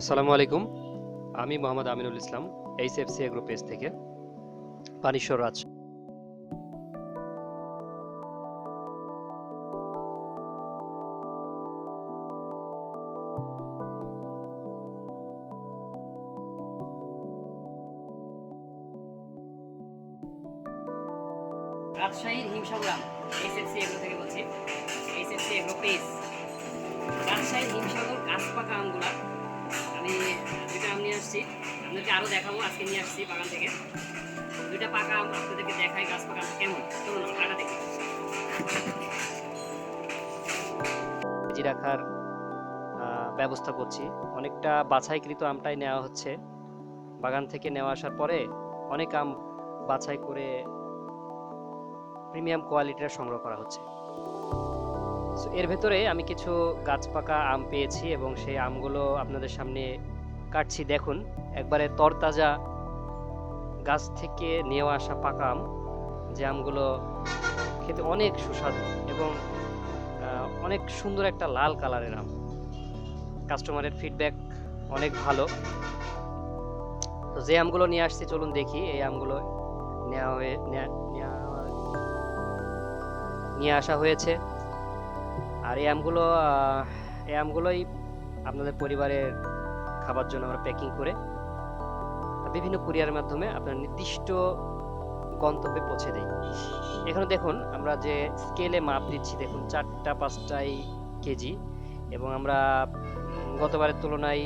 আসসালামু আলাইকুম। আমি Mohammad Aminul Islam H F C agro page থেকে। পানিশ্বর রাজ। রাজশাহীর হিমসংগ্রাম এসএফসি এগ্রো থেকে বলছি। এসএফসি এগ্রো পেজ রাজশাহীর হিমসাগর গাছ পাকা আমগুলা আসছি। আপনাদেরকে আরও দেখাবো, আজকে নিয়ে আসছি বাগান থেকে। দুইটা পাকা আম আপনাদেরকে দেখাই গাছ পাকা কেমন চলুন আমরা কাটা দেখি রাখার ব্যবস্থা করছি। অনেকটা বাছাইকৃত আমটাই নেওয়া হচ্ছে। বাগান থেকে নেওয়া আসার পরে অনেক আম বাছাই করে প্রিমিয়াম কোয়ালিটিটা সংগ্রহ করা হচ্ছে। এর ভেতরে আমি কিছু গাছ পাকা আম পেয়েছি এবং সেই আমগুলো আপনাদের সামনে কাটছি, দেখুন। একবারে তরতাজা গাছ থেকে নিয়ে আসা পাকা আম, যে আমগুলো খেতে অনেক সুস্বাদু এবং অনেক সুন্দর একটা লাল কালারের আম। কাস্টমারের ফিডব্যাক অনেক ভালো। তো যে আমগুলো নিয়ে আসছি, চলুন দেখি এই আমগুলো নেওয়া হয়ে, নিয়ে আসা হয়েছে। আর এই আমগুলো এই আমগুলোই আপনাদের পরিবারের খাবার জন্য আমরা প্যাকিং করে বিভিন্ন কুরিয়ারের মাধ্যমে আপনার নির্দিষ্ট গন্তব্যে পৌঁছে দেয় এখানে দেখুন, আমরা যে স্কেলে মাপ দিচ্ছি, দেখুন চারটা পাঁচটাই কেজি, এবং আমরা গতবারের তুলনায়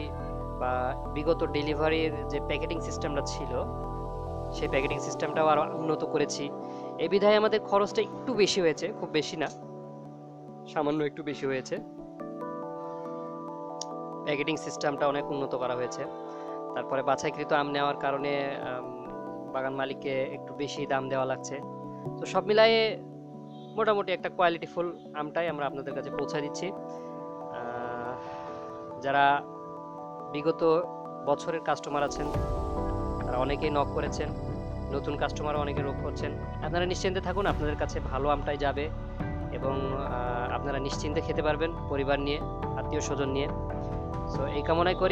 বা বিগত ডেলিভারির যে প্যাকেটিং সিস্টেমটা ছিল, সেই প্যাকেটিং সিস্টেমটাও আরও উন্নত করেছি। এই বিধায় আমাদের খরচটা একটু বেশি হয়েছে, খুব বেশি না, সামান্য একটু বেশি হয়েছে। প্যাকেটিং সিস্টেমটা অনেক উন্নত করা হয়েছে। তারপরে বাছাইকৃত আম নেওয়ার কারণে বাগান মালিককে একটু বেশি দাম দেওয়া লাগছে। তো সব মিলায়ে মোটামুটি একটা কোয়ালিটিফুল আমটাই আমরা আপনাদের কাছে পৌঁছে দিচ্ছি। যারা বিগত বছরের কাস্টমার আছেন, তারা অনেকেই নক করেছেন, নতুন কাস্টমারও অনেকে রোগ করছেন। আপনারা নিশ্চিন্তে থাকুন, আপনাদের কাছে ভালো আমটাই যাবে এবং আপনারা নিশ্চিন্তে খেতে পারবেন পরিবার নিয়ে আত্মীয় স্বজন নিয়ে। সো এই কামনাই করি।